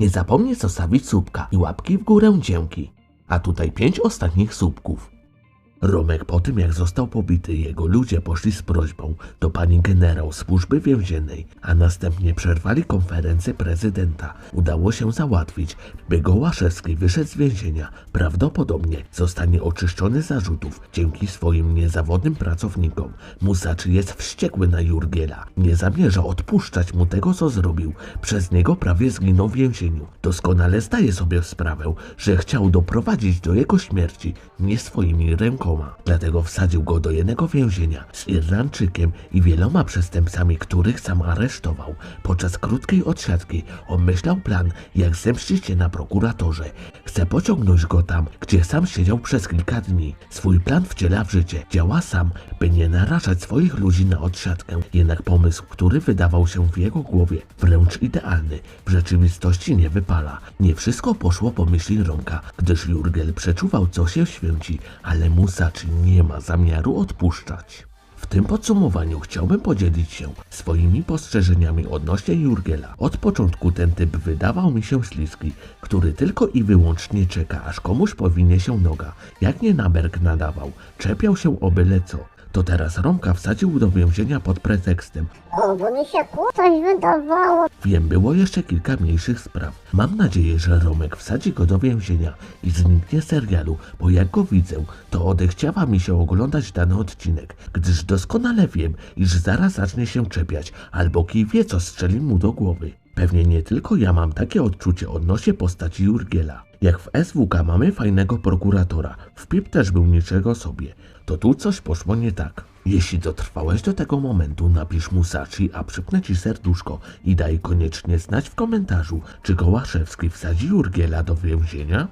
Nie zapomnij zostawić słupka i łapki w górę dzięki. A tutaj pięć ostatnich słupków. Romek po tym jak został pobity, jego ludzie poszli z prośbą do pani generał służby więziennej, a następnie przerwali konferencję prezydenta. Udało się załatwić, by Gołaszewski wyszedł z więzienia. Prawdopodobnie zostanie oczyszczony z zarzutów dzięki swoim niezawodnym pracownikom. Musaczy jest wściekły na Jurgiela. Nie zamierza odpuszczać mu tego, co zrobił. Przez niego prawie zginął w więzieniu. Doskonale zdaje sobie sprawę, że chciał doprowadzić do jego śmierci nie swoimi rękoma. Dlatego wsadził go do jednego więzienia z Irlandczykiem i wieloma przestępcami, których sam aresztował. Podczas krótkiej odsiadki obmyślał plan, jak zemścić się na prokuratorze. Chce pociągnąć go tam, gdzie sam siedział przez kilka dni. Swój plan wciela w życie. Działa sam, by nie narażać swoich ludzi na odsiadkę. Jednak pomysł, który wydawał się w jego głowie wręcz idealny, w rzeczywistości nie wypala. Nie wszystko poszło po myśli Romka, gdyż Jurgel przeczuwał, co się święci, ale Musaczy nie ma zamiaru odpuszczać. W tym podsumowaniu chciałbym podzielić się swoimi postrzeżeniami odnośnie Jurgela. Od początku ten typ wydawał mi się śliski, który tylko i wyłącznie czeka, aż komuś powinie się noga. Jak nie na berg nadawał, czepiał się o byle co. To teraz Romka wsadził do więzienia pod pretekstem. O, bo mi się coś wydawało. Wiem, było jeszcze kilka mniejszych spraw. Mam nadzieję, że Romek wsadzi go do więzienia i zniknie z serialu, bo jak go widzę, to odechciała mi się oglądać dany odcinek, gdyż doskonale wiem, iż zaraz zacznie się czepiać, albo kij wie, co strzeli mu do głowy. Pewnie nie tylko ja mam takie odczucie odnośnie postaci Jurgiela. Jak w SWK mamy fajnego prokuratora, w PIP też był niczego sobie, to tu coś poszło nie tak. Jeśli dotrwałeś do tego momentu, napisz Musashi, a przypnę ci serduszko i daj koniecznie znać w komentarzu, czy Gołaszewski wsadzi Jurgiela do więzienia?